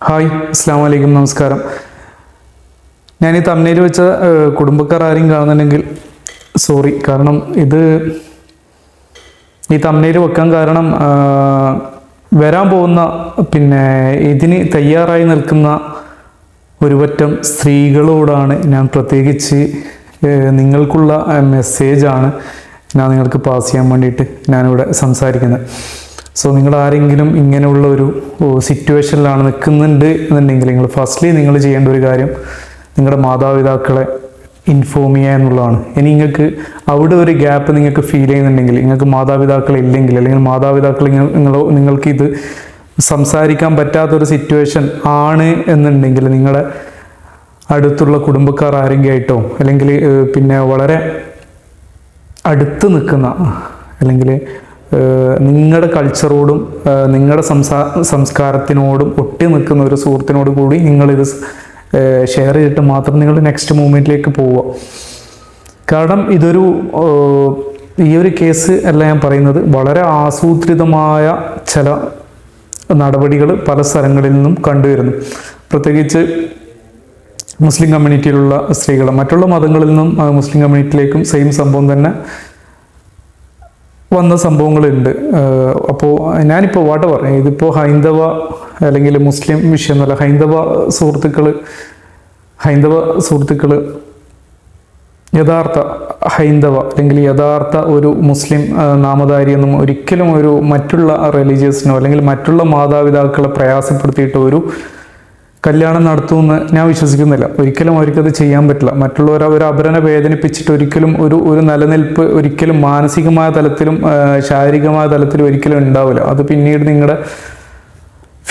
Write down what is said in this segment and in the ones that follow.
Hi അസ്സാം വലൈക്കും നമസ്കാരം. ഞാൻ ഈ തമ്മിൽ വെച്ച കുടുംബക്കാർ ആരെയും കാണുന്നുണ്ടെങ്കിൽ സോറി കാരണം ഇത് ഈ തമ്മിൽ വെക്കാൻ കാരണം വരാൻ പോകുന്ന പിന്നെ ഇതിന് തയ്യാറായി നിൽക്കുന്ന ഒരുപറ്റം സ്ത്രീകളോടാണ് ഞാൻ പ്രത്യേകിച്ച് നിങ്ങൾക്കുള്ള മെസ്സേജാണ് ഞാൻ നിങ്ങൾക്ക് പാസ് ചെയ്യാൻ വേണ്ടിയിട്ട് ഞാനിവിടെ സംസാരിക്കുന്നത്. സോ നിങ്ങൾ ആരെങ്കിലും ഇങ്ങനെയുള്ള ഒരു സിറ്റുവേഷനിലാണ് നിൽക്കുന്നുണ്ട് എന്നുണ്ടെങ്കിൽ നിങ്ങൾ ഫസ്റ്റ്ലി നിങ്ങൾ ചെയ്യേണ്ട ഒരു കാര്യം നിങ്ങളുടെ മാതാപിതാക്കളെ ഇൻഫോം ചെയ്യുക എന്നുള്ളതാണ്. ഇനി നിങ്ങൾക്ക് അവിടെ ഒരു ഗ്യാപ്പ് നിങ്ങൾക്ക് ഫീൽ ചെയ്യുന്നുണ്ടെങ്കിൽ നിങ്ങൾക്ക് മാതാപിതാക്കൾ ഇല്ലെങ്കിൽ അല്ലെങ്കിൽ മാതാപിതാക്കൾ നിങ്ങൾ നിങ്ങൾക്ക് ഇത് സംസാരിക്കാൻ പറ്റാത്തൊരു സിറ്റുവേഷൻ ആണ് എന്നുണ്ടെങ്കിൽ നിങ്ങളുടെ അടുത്തുള്ള കുടുംബക്കാർ ആരെങ്കിലും ആയിട്ടോ അല്ലെങ്കിൽ പിന്നെ വളരെ അടുത്ത് നിൽക്കുന്ന അല്ലെങ്കിൽ നിങ്ങളുടെ കൾച്ചറോടും നിങ്ങളുടെ സംസാ സംസ്കാരത്തിനോടും ഒട്ടി നിൽക്കുന്ന ഒരു സുഹൃത്തിനോട് കൂടി നിങ്ങളിത് ഷെയർ ചെയ്തിട്ട് മാത്രം നിങ്ങൾ നെക്സ്റ്റ് മൂവ്മെന്റിലേക്ക് പോവുക. കാരണം ഇതൊരു ഈ ഒരു കേസ് അല്ല ഞാൻ പറയുന്നത്. വളരെ ആസൂത്രിതമായ ചില നടപടികൾ പല സ്ഥലങ്ങളിൽ നിന്നും കണ്ടുവരുന്നു. പ്രത്യേകിച്ച് മുസ്ലിം കമ്മ്യൂണിറ്റിയിലുള്ള സ്ത്രീകൾ മറ്റുള്ള മതങ്ങളിൽ നിന്നും മുസ്ലിം കമ്മ്യൂണിറ്റിയിലേക്കും സെയിം സംഭവം തന്നെ വന്ന സംഭവങ്ങളുണ്ട്. അപ്പോൾ ഞാനിപ്പോൾ വാട്ട് പറയാം. ഇതിപ്പോൾ ഹൈന്ദവ അല്ലെങ്കിൽ മുസ്ലിം വിഷയമൊന്നുമല്ല. ഹൈന്ദവ സുഹൃത്തുക്കൾ ഹൈന്ദവ സുഹൃത്തുക്കൾ യഥാർത്ഥ ഹൈന്ദവ അല്ലെങ്കിൽ യഥാർത്ഥ ഒരു മുസ്ലിം നാമധാരിയൊന്നും ഒരിക്കലും ഒരു മറ്റുള്ള റിലീജിയസിനോ അല്ലെങ്കിൽ മറ്റുള്ള മാതാപിതാക്കളെ പ്രയാസപ്പെടുത്തിയിട്ട് ഒരു കല്യാണം നടത്തുമെന്ന് ഞാൻ വിശ്വസിക്കുന്നില്ല. ഒരിക്കലും അവർക്കത് ചെയ്യാൻ പറ്റില്ല. മറ്റുള്ളവർ അവർ അപരനെ വേദനിപ്പിച്ചിട്ട് ഒരിക്കലും ഒരു ഒരു നിലനിൽപ്പ് ഒരിക്കലും മാനസികമായ തലത്തിലും ശാരീരികമായ തലത്തിലും ഒരിക്കലും ഉണ്ടാവില്ല. അത് പിന്നീട് നിങ്ങളുടെ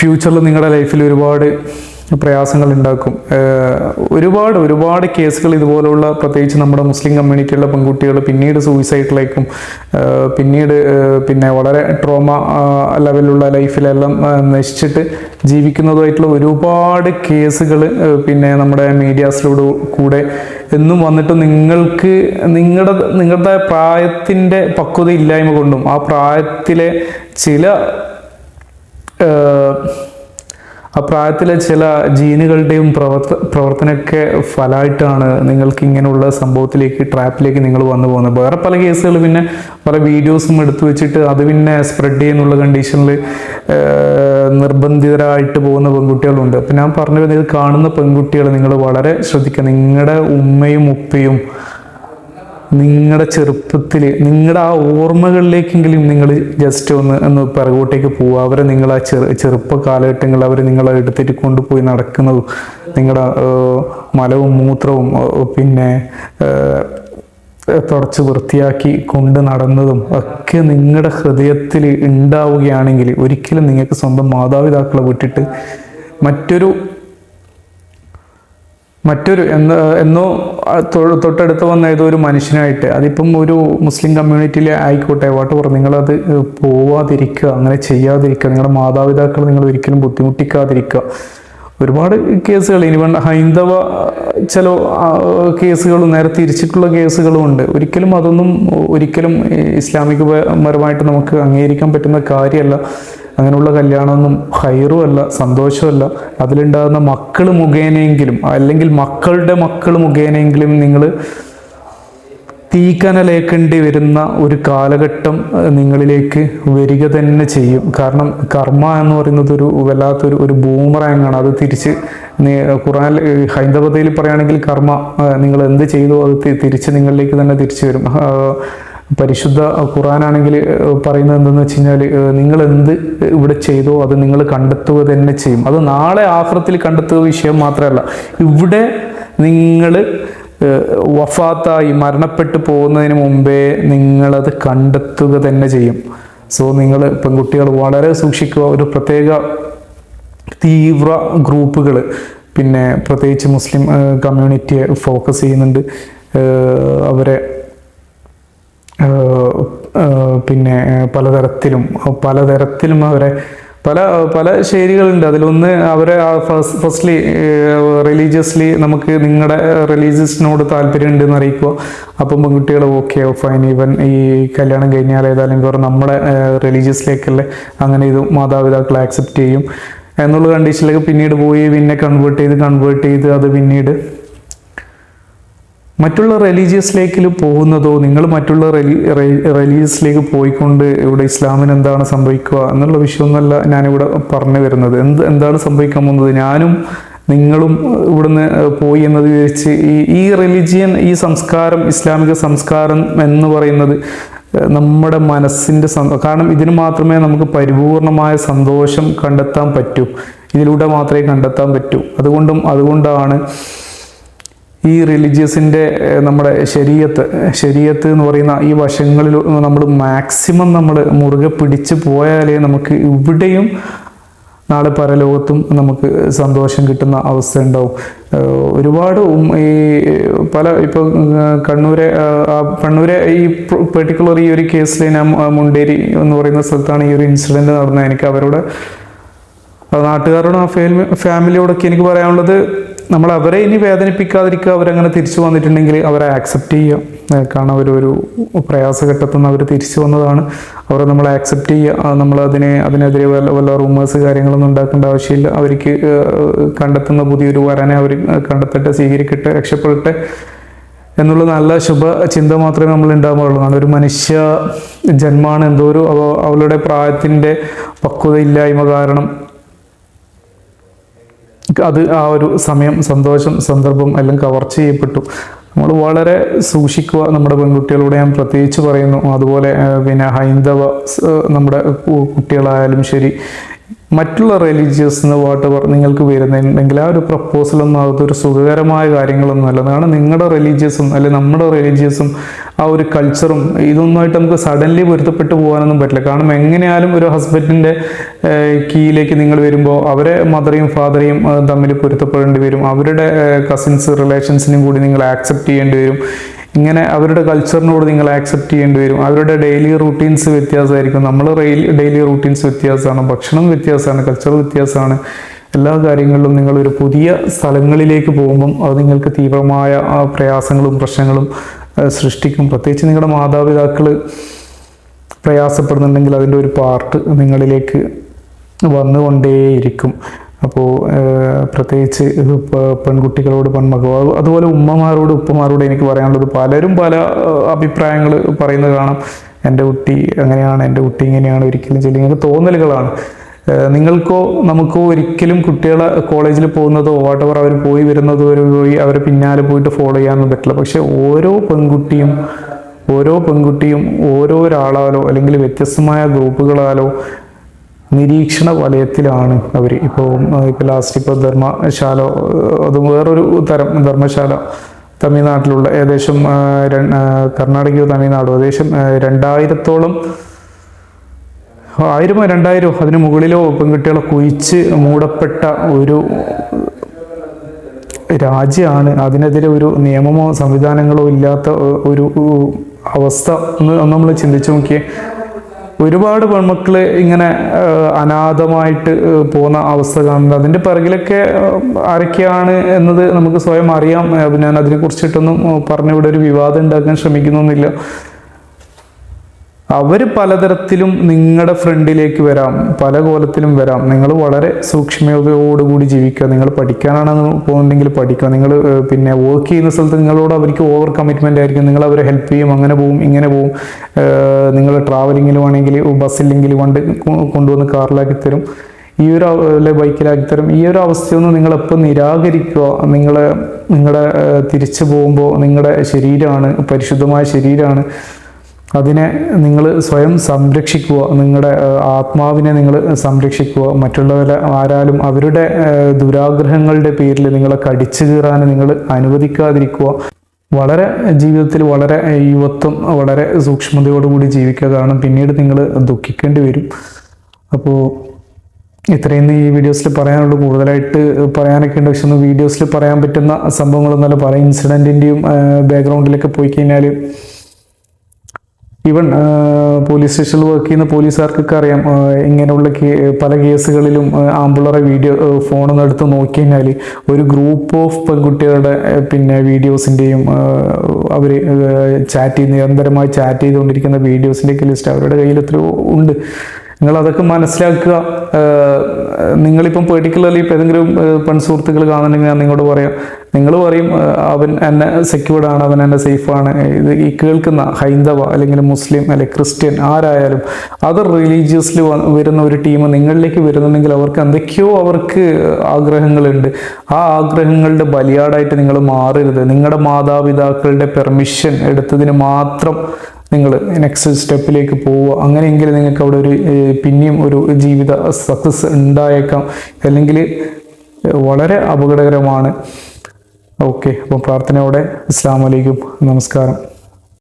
ഫ്യൂച്ചറിൽ നിങ്ങളുടെ ലൈഫിൽ ഒരുപാട് പ്രയാസങ്ങൾ ഉണ്ടാക്കും ഒരുപാട് ഒരുപാട് കേസുകൾ ഇതുപോലുള്ള പ്രത്യേകിച്ച് നമ്മുടെ മുസ്ലിം കമ്മ്യൂണിറ്റിയുള്ള പെൺകുട്ടികൾ പിന്നീട് സൂയിസൈഡിലേക്കും പിന്നീട് പിന്നെ വളരെ ട്രോമ ലെവലുള്ള ലൈഫിലെല്ലാം നശിച്ചിട്ട് ജീവിക്കുന്നതുമായിട്ടുള്ള ഒരുപാട് കേസുകൾ പിന്നെ നമ്മുടെ മീഡിയാസിലൂടെ കൂടെ എന്നും വന്നിട്ട് നിങ്ങൾക്ക് നിങ്ങളുടെ നിങ്ങളുടെ പ്രായത്തിന്റെ പക്വത ഇല്ലായ്മ കൊണ്ടും ആ പ്രായത്തിലെ ചില ആ പ്രായത്തിലെ ചില ജീനുകളുടെയും പ്രവർത്ത പ്രവർത്തനമൊക്കെ ഫലമായിട്ടാണ് നിങ്ങൾക്ക് ഇങ്ങനെയുള്ള സംഭവത്തിലേക്ക് ട്രാപ്പിലേക്ക് നിങ്ങൾ വന്നു പോകുന്നത്. വേറെ പല കേസുകൾ പിന്നെ പല വീഡിയോസും എടുത്തു വെച്ചിട്ട് അത് പിന്നെ സ്പ്രെഡ് ചെയ്യുന്നുള്ള കണ്ടീഷനിൽ നിർബന്ധിതരായിട്ട് പോകുന്ന പെൺകുട്ടികളുണ്ട്. അപ്പം ഞാൻ പറഞ്ഞു വരുന്നത് കാണുന്ന പെൺകുട്ടികൾ നിങ്ങൾ വളരെ ശ്രദ്ധിക്കുക. നിങ്ങളുടെ ഉമ്മയും ഉപ്പയും നിങ്ങളുടെ ചെറുപ്പത്തിൽ നിങ്ങളുടെ ആ ഓർമ്മകളിലേക്കെങ്കിലും നിങ്ങൾ ജസ്റ്റ് ഒന്ന് ഒന്ന് പിറകോട്ടേക്ക് പോവുക. അവരെ നിങ്ങൾ ആ ചെറു ചെറുപ്പ കാലഘട്ടങ്ങൾ അവർ നിങ്ങളെ എടുത്തിട്ട് കൊണ്ടുപോയി നടക്കുന്നതും നിങ്ങളുടെ മലവും മൂത്രവും പിന്നെ തുടച്ച് വൃത്തിയാക്കി കൊണ്ട് നടന്നതും ഒക്കെ നിങ്ങളുടെ ഹൃദയത്തിൽ ഉണ്ടാവുകയാണെങ്കിൽ ഒരിക്കലും നിങ്ങൾക്ക് സ്വന്തം മാതാപിതാക്കളെ വിട്ടിട്ട് മറ്റൊരു മറ്റൊരു എന്ന് എന്നോ തൊട്ടടുത്ത് വന്ന ഏതോ ഒരു മനുഷ്യനായിട്ട് അതിപ്പം ഒരു മുസ്ലിം കമ്മ്യൂണിറ്റിയിലെ ആയിക്കോട്ടെ വാട്ട് പറഞ്ഞു നിങ്ങളത് പോവാതിരിക്കുക അങ്ങനെ ചെയ്യാതിരിക്കുക നിങ്ങളുടെ മാതാപിതാക്കൾ നിങ്ങൾ ഒരിക്കലും ബുദ്ധിമുട്ടിക്കാതിരിക്കുക. ഒരുപാട് കേസുകൾ ഇനി വേണ്ട ഹൈന്ദവ ചില കേസുകളും നേരെ തിരിച്ചിട്ടുള്ള കേസുകളും ഉണ്ട്. ഒരിക്കലും അതൊന്നും ഒരിക്കലും ഇസ്ലാമിക ഇസ്ലാമികപരമായിട്ട് നമുക്ക് അംഗീകരിക്കാൻ പറ്റുന്ന കാര്യമല്ല. അങ്ങനെയുള്ള കല്യാണമൊന്നും ഹൈറും അല്ല സന്തോഷമല്ല അതിലുണ്ടാകുന്ന മക്കൾ മുഖേനയെങ്കിലും അല്ലെങ്കിൽ മക്കളുടെ മക്കൾ മുഖേനയെങ്കിലും നിങ്ങൾ തീക്കനലേക്കേണ്ടി വരുന്ന ഒരു കാലഘട്ടം നിങ്ങളിലേക്ക് വരിക തന്നെ ചെയ്യും. കാരണം കർമ്മ എന്ന് പറയുന്നത് ഒരു വല്ലാത്തൊരു ഒരു ബൂമറാങ്ങാണ് അത് തിരിച്ച് ഖുറാൻ ഹൈന്ദവതയിൽ പറയുകയാണെങ്കിൽ കർമ്മ നിങ്ങൾ എന്ത് ചെയ്തു അത് തിരിച്ച് നിങ്ങളിലേക്ക് തന്നെ തിരിച്ചു വരും. പരിശുദ്ധ ഖുറാനാണെങ്കിൽ പറയുന്നത് എന്തെന്ന് വെച്ച് കഴിഞ്ഞാൽ നിങ്ങൾ എന്ത് ഇവിടെ ചെയ്തോ അത് നിങ്ങൾ കണ്ടെത്തുക തന്നെ ചെയ്യും. അത് നാളെ ആഹ്റത്തിൽ കണ്ടെത്തുക വിഷയം മാത്രമല്ല. ഇവിടെ നിങ്ങൾ വഫാത്തായി മരണപ്പെട്ടു പോകുന്നതിന് മുമ്പേ നിങ്ങളത് കണ്ടെത്തുക തന്നെ ചെയ്യും. സോ നിങ്ങൾ പെൺകുട്ടികൾ വളരെ സൂക്ഷിക്കുക. ഒരു പ്രത്യേക തീവ്ര ഗ്രൂപ്പുകൾ പിന്നെ പ്രത്യേകിച്ച് മുസ്ലിം കമ്മ്യൂണിറ്റിയെ ഫോക്കസ് ചെയ്യുന്നുണ്ട്. അവരെ പിന്നെ പലതരത്തിലും പലതരത്തിലും അവരെ പല പല ശൈലികളുണ്ട്. അതിലൊന്ന് അവരെ ഫസ്റ്റ്ലി റിലീജിയസ്ലി നമുക്ക് നിങ്ങളുടെ റിലീജിയസിനോട് താല്പര്യമുണ്ട് എന്ന് അറിയിക്കുക. അപ്പം പെൺകുട്ടികൾ ഓക്കെ ഫൈൻ ഈവൻ ഈ കല്യാണം കഴിഞ്ഞാൽ ഏതായാലും വേറെ നമ്മുടെ റിലീജിയസിലേക്കല്ലേ അങ്ങനെ ഇത് മാതാപിതാക്കൾ ആക്സെപ്റ്റ് ചെയ്യും. എന്നുള്ള കണ്ടീഷനിലേക്ക് പിന്നീട് പോയി പിന്നെ കൺവേർട്ട് ചെയ്ത് കൺവേർട്ട് ചെയ്ത് അത് പിന്നീട് മറ്റുള്ള റിലീജിയസിലേക്ക് പോകുന്നതോ നിങ്ങൾ മറ്റുള്ള റിലീജിയസിലേക്ക് പോയിക്കൊണ്ട് ഇവിടെ ഇസ്ലാമിന് എന്താണ് സംഭവിക്കുക എന്നുള്ള വിഷയമൊന്നുമല്ല ഞാനിവിടെ പറഞ്ഞു വരുന്നത്. എന്ത് എന്താണ് സംഭവിക്കാൻ പോകുന്നത്? ഞാനും നിങ്ങളും ഇവിടുന്ന് പോയി എന്നത് വിചാരിച്ച് ഈ ഈ റിലിജിയൻ ഈ സംസ്കാരം ഇസ്ലാമിക സംസ്കാരം എന്ന് പറയുന്നത് നമ്മുടെ മനസ്സിന്റെ കാരണം ഇതിന് മാത്രമേ നമുക്ക് പരിപൂർണമായ സന്തോഷം കണ്ടെത്താൻ പറ്റൂ. ഇതിലൂടെ മാത്രമേ കണ്ടെത്താൻ പറ്റൂ. അതുകൊണ്ടും അതുകൊണ്ടാണ് ഈ റിലീജിയസിന്റെ നമ്മുടെ ശരീരത്ത് ശരീരത്ത് എന്ന് പറയുന്ന ഈ വശങ്ങളിൽ നമ്മൾ മാക്സിമം നമ്മൾ മുറുകെ പിടിച്ച് പോയാലേ നമുക്ക് ഇവിടെയും നാളെ പരലോകത്തും നമുക്ക് സന്തോഷം കിട്ടുന്ന അവസ്ഥ ഉണ്ടാവും. ഒരുപാട് ഈ പല ഇപ്പോൾ കണ്ണൂരെ കണ്ണൂരെ ഈ പെർട്ടിക്കുലർ ഈ ഒരു കേസിൽ ഞാൻ മുണ്ടേരി എന്ന് പറയുന്ന സ്ഥലത്താണ് ഈ ഒരു ഇൻസിഡന്റ് നടന്നത്. എനിക്ക് അവരോട് നാട്ടുകാരോടും ആ ഫാമിലി ഫാമിലിയോടൊക്കെ എനിക്ക് പറയാനുള്ളത് നമ്മൾ അവരെ ഇനി വേദനിപ്പിക്കാതിരിക്കുക അവരങ്ങനെ തിരിച്ചു വന്നിട്ടുണ്ടെങ്കിൽ അവരെ ആക്സെപ്റ്റ് ചെയ്യുക. കാരണം അവരൊരു പ്രയാസഘട്ടത്തിൽ നിന്ന് അവർ തിരിച്ചു വന്നതാണ്. അവരെ നമ്മൾ ആക്സെപ്റ്റ് ചെയ്യുക. നമ്മൾ അതിനെ അതിനെതിരെ വല്ല വല്ല റൂമേഴ്സ് കാര്യങ്ങളൊന്നും ഉണ്ടാക്കേണ്ട ആവശ്യമില്ല. അവർക്ക് കണ്ടെത്തുന്ന പുതിയൊരു വരനെ അവർ കണ്ടെത്തട്ടെ സ്വീകരിക്കട്ടെ രക്ഷപ്പെടട്ടെ എന്നുള്ള നല്ല ശുഭ ചിന്ത മാത്രമേ നമ്മൾ ഉണ്ടാകാറുള്ളൂ കാരണം ഒരു മനുഷ്യ ജന്മാണ് എന്തോ ഒരു അവ- അവളുടെ പ്രായത്തിന്റെ പക്വതയില്ലായ്മ കാരണം അത് ആ ഒരു സമയം സന്തോഷം സന്ദർഭം എല്ലാം കവർ ചെയ്യപ്പെട്ടു. നമ്മൾ വളരെ സൂക്ഷിക്കുക നമ്മുടെ പെൺകുട്ടികളോട് ഞാൻ പ്രത്യേകിച്ച് പറയുന്നു. അതുപോലെ പിന്നെ ഹൈന്ദവ നമ്മുടെ കുട്ടികളായാലും ശരി മറ്റുള്ള റിലീജിയസ് വാട്ടെവർ നിങ്ങൾക്ക് വരുന്നുണ്ടെങ്കിൽ ആ ഒരു പ്രപ്പോസലൊന്നും അതൊരു സുഖകരമായ കാര്യങ്ങളൊന്നും അല്ല. കാരണം നിങ്ങളുടെ റിലീജിയസും അല്ലെങ്കിൽ നമ്മുടെ റിലീജിയസും ആ ഒരു കൾച്ചറും ഇതൊന്നുമായിട്ട് നമുക്ക് സഡൻലി പൊരുത്തപ്പെട്ടു പോകാനൊന്നും പറ്റില്ല. കാരണം എങ്ങനെയാലും ഒരു ഹസ്ബൻഡിന്റെ കീയിലേക്ക് നിങ്ങൾ വരുമ്പോൾ അവരെ മദറേയും ഫാദറേയും തമ്മിൽ പൊരുത്തപ്പെടേണ്ടി വരും. അവരുടെ കസിൻസ് റിലേഷൻസിനും കൂടി നിങ്ങൾ ആക്സെപ്റ്റ് ചെയ്യേണ്ടി വരും. ഇങ്ങനെ അവരുടെ കൾച്ചറിനോട് നിങ്ങൾ ആക്സെപ്റ്റ് ചെയ്യേണ്ടി വരും. അവരുടെ ഡെയിലി റൂട്ടീൻസ് വ്യത്യാസമായിരിക്കും. നമ്മൾ ഡെയിലി റൂട്ടീൻസ് വ്യത്യാസമാണ്. ഭക്ഷണം വ്യത്യാസമാണ്. കൾച്ചർ വ്യത്യാസമാണ്. എല്ലാ കാര്യങ്ങളിലും നിങ്ങൾ ഒരു പുതിയ സ്ഥലങ്ങളിലേക്ക് പോകുമ്പം അത് നിങ്ങൾക്ക് തീവ്രമായ പ്രയാസങ്ങളും പ്രശ്നങ്ങളും സൃഷ്ടിക്കും. പ്രത്യേകിച്ച് നിങ്ങളുടെ മാതാപിതാക്കൾ പ്രയാസപ്പെടുന്നുണ്ടെങ്കിൽ അതിന്റെ ഒരു പാർട്ട് നിങ്ങളിലേക്ക് വന്നുകൊണ്ടേയിരിക്കും. അപ്പോൾ പ്രത്യേകിച്ച് പെൺകുട്ടികളോട് പെൺമകോ അതുപോലെ ഉമ്മമാരോട് ഉപ്പമാരോട് എനിക്ക് പറയാനുള്ളത് പലരും പല അഭിപ്രായങ്ങൾ പറയുന്നത് കാണാം. എന്റെ കുട്ടി അങ്ങനെയാണ് എന്റെ കുട്ടി ഇങ്ങനെയാണ് ഒരിക്കലും ചെല്ലി ഇങ്ങനെ തോന്നലുകളാണ്. നിങ്ങൾക്കോ നമുക്കോ ഒരിക്കലും കുട്ടികളെ കോളേജിൽ പോകുന്നതോ വാട്ടവർ അവർ പോയി വരുന്നതോ ഒരു പോയി അവരെ പിന്നാലെ പോയിട്ട് ഫോളോ ചെയ്യാനൊന്നും പറ്റില്ല. പക്ഷേ ഓരോ പെൺകുട്ടിയും ഓരോ പെൺകുട്ടിയും ഓരോ ഒരാളാലോ അല്ലെങ്കിൽ വ്യത്യസ്തമായ ഗ്രൂപ്പുകളാലോ നിരീക്ഷണ വലയത്തിലാണ് അവർ ഇപ്പോൾ ഇപ്പോൾ ലാസ്റ്റ് ഇപ്പോൾ ധർമ്മശാല അതും വേറൊരു തരം ധർമ്മശാല തമിഴ്നാട്ടിലുള്ള ഏകദേശം കർണാടകയോ തമിഴ്നാടോ ഏകദേശം രണ്ടായിരത്തോളം ആയിരമോ രണ്ടായിരമോ അതിന് മുകളിലോ പെൺകുട്ടികളെ കുഴിച്ച് മൂടപ്പെട്ട ഒരു രാജ്യമാണ്. അതിനെതിരെ ഒരു നിയമമോ സംവിധാനങ്ങളോ ഇല്ലാത്ത ഒരു അവസ്ഥ നമ്മൾ ചിന്തിച്ചു നോക്കിയേ. ഒരുപാട് പെൺമക്കൾ ഇങ്ങനെ അനാഥമായിട്ട് പോകുന്ന അവസ്ഥ കാണുന്നത് അതിന്റെ പിറകിലൊക്കെ ആരൊക്കെയാണ് എന്നത് നമുക്ക് സ്വയം അറിയാം. ഞാൻ അതിനെ കുറിച്ചിട്ടൊന്നും പറഞ്ഞിവിടെ ഒരു വിവാദം ഉണ്ടാക്കാൻ ശ്രമിക്കുന്നൊന്നുമില്ല അവർ പലതരത്തിലും നിങ്ങളുടെ ഫ്രണ്ടിലേക്ക് വരാം പല കോലത്തിലും വരാം. നിങ്ങൾ വളരെ സൂക്ഷ്മതയോടുകൂടി ജീവിക്കുക. നിങ്ങൾ പഠിക്കാനാണ് പോകുന്നുണ്ടെങ്കിൽ പഠിക്കുക. നിങ്ങൾ പിന്നെ വർക്ക് ചെയ്യുന്ന സ്ഥലത്ത് നിങ്ങളോട് അവർക്ക് ഓവർ കമ്മിറ്റ്മെന്റ് ആയിരിക്കും. നിങ്ങൾ അവരെ ഹെൽപ്പ് ചെയ്യും അങ്ങനെ പോവും ഇങ്ങനെ പോവും. നിങ്ങൾ ട്രാവലിങ്ങിൽ വേണമെങ്കിൽ ബസ്സില്ലെങ്കിൽ വണ്ടി കൊണ്ടുവന്ന് കാറിലാക്കി തരും. ഈ ഒരു അല്ലെ ബൈക്കിലാക്കി തരും. ഈ ഒരു അവസ്ഥയൊന്നും നിങ്ങളെപ്പോൾ നിരാകരിക്കുക? നിങ്ങൾ നിങ്ങളുടെ തിരിച്ചു പോകുമ്പോൾ നിങ്ങളുടെ ശരീരമാണ് പരിശുദ്ധമായ ശരീരമാണ്. അതിനെ നിങ്ങൾ സ്വയം സംരക്ഷിക്കുക നിങ്ങളുടെ ആത്മാവിനെ നിങ്ങൾ സംരക്ഷിക്കുക മറ്റുള്ളവരെ ആരാലും അവരുടെ ദുരാഗ്രഹങ്ങളുടെ പേരിൽ നിങ്ങളെ കടിച്ചു കീറാൻ നിങ്ങൾ അനുവദിക്കാതിരിക്കുക. വളരെ ജീവിതത്തിൽ വളരെ യുവത്വം വളരെ സൂക്ഷ്മതയോടുകൂടി ജീവിക്കുക കാരണം പിന്നീട് നിങ്ങൾ ദുഃഖിക്കേണ്ടി വരും. അപ്പോൾ ഇത്രയും ഈ വീഡിയോസിൽ പറയാനുള്ളൂ. കൂടുതലായിട്ട് പറയാനൊക്കെ ഉണ്ട്. പക്ഷെ ഒന്ന് വീഡിയോസിൽ പറയാൻ പറ്റുന്ന സംഭവങ്ങളൊന്നുമല്ല പല ഇൻസിഡന്റിന്റെയും ബാക്ക്ഗ്രൗണ്ടിലൊക്കെ പോയി കഴിഞ്ഞാൽ ഈവൻ പോലീസ് സ്റ്റേഷനിൽ വർക്ക് ചെയ്യുന്ന പോലീസുകാർക്കൊക്കെ അറിയാം ആ, ഇങ്ങനെയുള്ള പല കേസുകളിലും ആമ്പിളറെ വീഡിയോ ഫോണൊന്നും എടുത്ത് നോക്കി കഴിഞ്ഞാൽ ഒരു ഗ്രൂപ്പ് ഓഫ് പെൺകുട്ടികളുടെ പിന്നെ വീഡിയോസിന്റെയും അവർ ചാറ്റ് ചെയ്ത് നിരന്തരമായി ചാറ്റ് ചെയ്തുകൊണ്ടിരിക്കുന്ന വീഡിയോസിന്റെയൊക്കെ ലിസ്റ്റ് അവരുടെ കയ്യിൽ എത്രയോ ഉണ്ട്. നിങ്ങൾ അതൊക്കെ മനസ്സിലാക്കുക നിങ്ങളിപ്പം പേർട്ടിക്കുലർലി ഇപ്പം ഏതെങ്കിലും പെൺസുഹൃത്തുക്കൾ കാണുന്നുണ്ടെങ്കിൽ ഞാൻ നിങ്ങളോട് പറയാം. നിങ്ങൾ പറയും അവൻ എന്നെ സെക്യൂർഡ് ആണ് അവൻ എന്നെ സേഫാണ് ഇത് ഈ കേൾക്കുന്ന ഹൈന്ദവ അല്ലെങ്കിൽ മുസ്ലിം അല്ലെങ്കിൽ ക്രിസ്ത്യൻ ആരായാലും അതർ റിലീജിയസിൽ വരുന്ന ഒരു ടീം നിങ്ങളിലേക്ക് വരുന്നുണ്ടെങ്കിൽ അവർക്ക് എന്തൊക്കെയോ അവർക്ക് ആഗ്രഹങ്ങളുണ്ട്. ആ ആഗ്രഹങ്ങളുടെ ബലിയാടായിട്ട് നിങ്ങൾ മാറരുത്. നിങ്ങളുടെ മാതാപിതാക്കളുടെ പെർമിഷൻ എടുത്തതിന് മാത്രം നിങ്ങൾ നെക്സ്റ്റ് സ്റ്റെപ്പിലേക്ക് പോവുക. അങ്ങനെയെങ്കിൽ നിങ്ങൾക്ക് അവിടെ ഒരു പിന്നെയും ഒരു ജീവിത സക്സസ് ഉണ്ടായേക്കാം. അല്ലെങ്കിൽ വളരെ അപകടകരമാണ്. ഓക്കെ അപ്പം പ്രാർത്ഥനയോടെ അസ്സാം വലൈക്കും നമസ്കാരം.